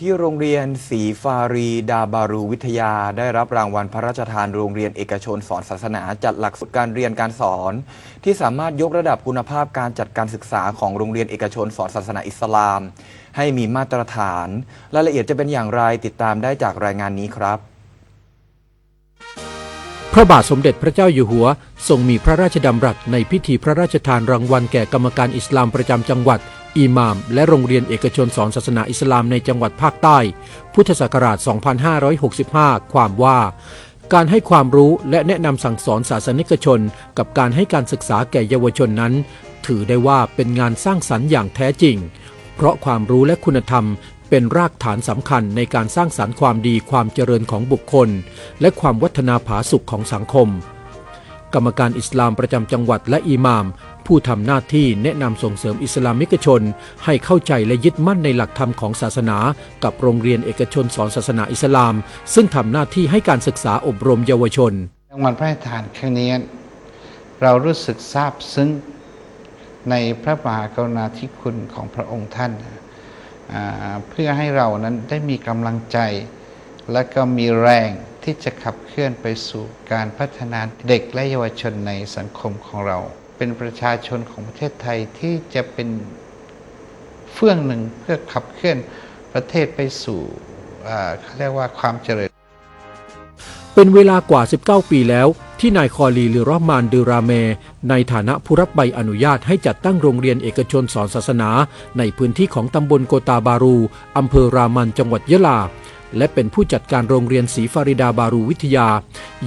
ที่โรงเรียนศรีฟารีดาบารูวิทยา ได้รับรางวัลพระราชทานโรงเรียนเอกชนสอนศาสนาจัดหลักสูตรการเรียนการสอน ที่สามารถยกระดับคุณภาพการจัดการศึกษาของโรงเรียนเอกชนสอนศาสนาอิสลาม ให้มีมาตรฐาน รายละเอียดจะเป็นอย่างไรติดตามได้จากรายงานนี้ครับ พระบาทสมเด็จพระเจ้าอยู่หัวทรงมีพระราชดำรัสในพิธีพระราชทานรางวัลแก่กรรมการอิสลามประจำจังหวัด อิหม่าม และโรงเรียนเอกชนสอนศาสนาอิสลามในจังหวัดภาคใต้ พุทธศักราช 2565 ความว่าการให้ความรู้และแนะนำสั่งสอนศาสนิกชน กับการให้การศึกษาแก่เยาวชนนั้น ถือได้ว่าเป็นงานสร้างสรรค์อย่างแท้จริง เพราะความรู้และคุณธรรมเป็นรากฐานสำคัญในการสร้างสารรค์ความดีความเจริญของบุคคล และความวัฒนาผาสุขของสังคม กรรมการอิสลามประจำจังหวัดและอิหม่าม ผู้ทำหน้าที่แนะนำส่งเสริมอิสลามิกชน ให้เข้าใจและยึดมั่นในหลักธรรมของศาสนา กับโรงเรียนเอกชนสอนศาสนาอิสลาม ซึ่งทำหน้าที่ให้การศึกษาอบรมเยาวชนรางวัลพระราชทานครั้งนี้เรารู้สึกซาบซึ้งในพระมหากรุณาธิคุณของพระองค์ท่าน เพื่อให้เรานั้นได้มีกำลังใจ และก็มีแรงที่จะขับเคลื่อนไปสู่การพัฒนาเด็กและเยาวชนในสังคมของเรา เป็นประชาชนของประเทศไทยที่จะเป็นเฟื่องหนึ่งเพื่อขับเคลื่อนประเทศไปสู่อ่าเขาเรียกว่าความเจริญ เป็นเวลากว่า 19 ปีแล้ว ที่นายคอลีลือรอมานดือราเม ในฐานะผู้รับใบอนุญาตให้จัดตั้งโรงเรียนเอกชนสอนศาสนา ในพื้นที่ของตำบลโกตาบารูอำเภอรามันจังหวัดยะลา และเป็นผู้จัดการโรงเรียนศรีฟาริดาบารูวิทยา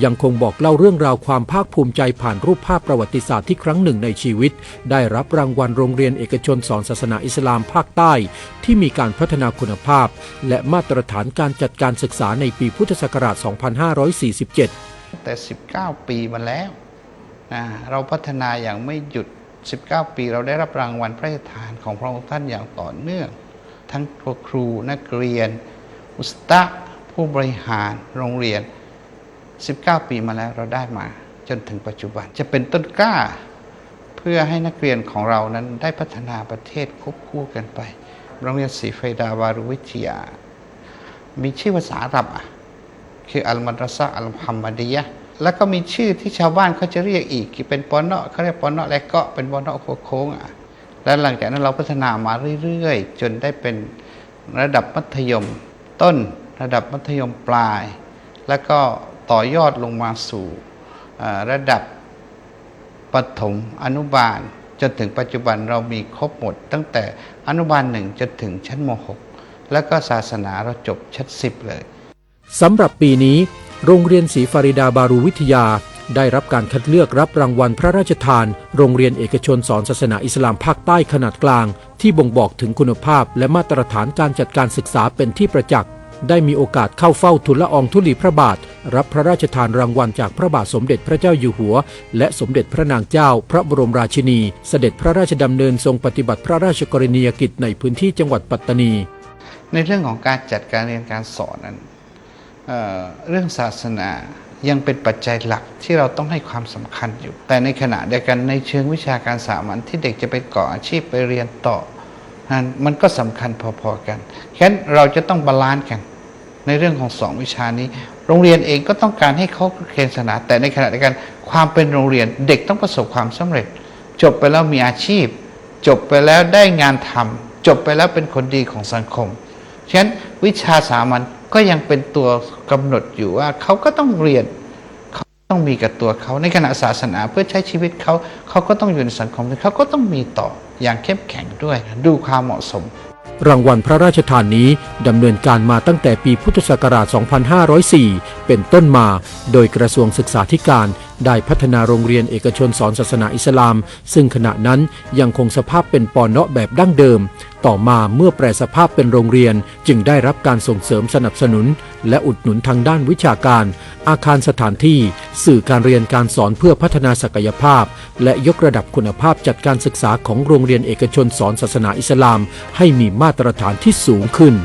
ยังคงบอกเล่าเรื่องราวความภาคภูมิใจผ่านรูปภาพประวัติศาสตร์ที่ครั้งหนึ่งในชีวิต ได้รับรางวัลโรงเรียนเอกชนสอนศาสนาอิสลามภาคใต้ ที่มีการพัฒนาคุณภาพ และมาตรฐานการจัดการศึกษาในปีพุทธศักราช 2547 แต่ 19 ปีมาแล้วนะเราพัฒนาอย่างไม่หยุด 19 ปีเราได้รับรางวัลพระราชทานของพระองค์ท่านอย่างต่อเนื่อง ทั้งตัวครูนักเรียน อุสตะผู้บริหารโรงเรียน 19 ปีมาแล้วเราได้มา จนถึงปัจจุบันจะเป็นต้นกล้า เพื่อให้นักเรียนของเรานั้นได้พัฒนาประเทศควบคู่กันไป โรงเรียนศรีไฟดาวารุวิทยา มีชื่อภาษาอาหรับอะคืออัลมัดรสะอัลมุฮัมมัดียะแล้วก็มีชื่อที่ชาวบ้านเขาจะเรียกอีกคือเป็นปอนเนาะเขาเรียกปอนเนาะและกาะเป็นปอนเนาะโค้งอะแล้วหลังจากนั้นเราพัฒนามาเรื่อยๆ จนได้เป็นระดับมัธยม ต้น ระดับมัธยมปลาย แล้วก็ต่อยอดลงมาสู่ระดับปฐมอนุบาล จนถึงปัจจุบันเรามีครบหมด ตั้งแต่อนุบาลหนึ่งจนถึงชั้นม .6 แล้วก็ศาสนาเราจบชั้นสิบเลยสำหรับปีนี้ โรงเรียนศรีฟาริดาบารูวิทยา ได้รับการคัดเลือกรับรางวัลพระราชทาน โรงเรียนเอกชนสอนศาสนาอิสลามภาคใต้ขนาดกลาง ที่บ่งบอกถึงคุณภาพและมาตรฐานการจัดการศึกษาเป็นที่ประจักษ์ได้มีโอกาสเข้าเฝ้าทุนละอองทุลีพระบาท รับพระราชทานรางวัลจากพระบาทสมเด็จพระเจ้าอยู่หัว และสมเด็จพระนางเจ้า พระบรมราชินี เสด็จพระราชดำเนินทรงปฏิบัติพระราชกรณียกิจในพื้นที่จังหวัดปัตตานี ในเรื่องของการจัดการเรียนการสอนนั้นเเรื่องศาสนา ยังเป็นปัจจัยหลักที่เราต้องให้ความสำคัญอยู่ แต่ในขณะเดียวกันในเชิงวิชาการสามัญที่เด็กจะไปก่ออาชีพไปเรียนต่อนั้นมันก็สำคัญพอๆกันฉะนั้นเราจะต้องบาลานซ์กัน ในเรื่องของสองวิชานี้ โรงเรียนเองก็ต้องการให้เขาเรียนศาสนา แต่ในขณะเดียวกันความเป็นโรงเรียนเด็กต้องประสบความสำเร็จ จบไปแล้วมีอาชีพ จบไปแล้วได้งานทำจบไปแล้วเป็นคนดีของสังคมฉะนั้นวิชาสามัญ ก็ยังเป็นตัวกำหนดอยู่ว่าเขาก็ต้องเรียนเขาต้องมีกับตัวเขาในขณะศาสนาเพื่อใช้ชีวิตเขาเขาก็ต้องอยู่ในสังคมเขาก็ต้องมีต่ออย่างเข้มแข็งด้วย ดูความเหมาะสม รางวัลพระราชทานนี้ดำเนินการมาตั้งแต่ปีพุทธศักราช 2504 เป็นต้นมา โดยกระทรวงศึกษาธิการ ได้พัฒนาโรงเรียนเอกชนสอนศาสนาอิสลาม ซึ่งขณะนั้นยังคงสภาพเป็นปอนเนาะแบบดั้งเดิม ต่อมาเมื่อแปรสภาพเป็นโรงเรียนจึงได้รับการส่งเสริมสนับสนุน และอุดหนุนทางด้านวิชาการ อาคารสถานที่ สื่อการเรียนการสอนเพื่อพัฒนาศักยภาพ และยกระดับคุณภาพจัดการศึกษาของโรงเรียนเอกชนสอนศาสนาอิสลาม ให้มีมาตรฐานที่สูงขึ้น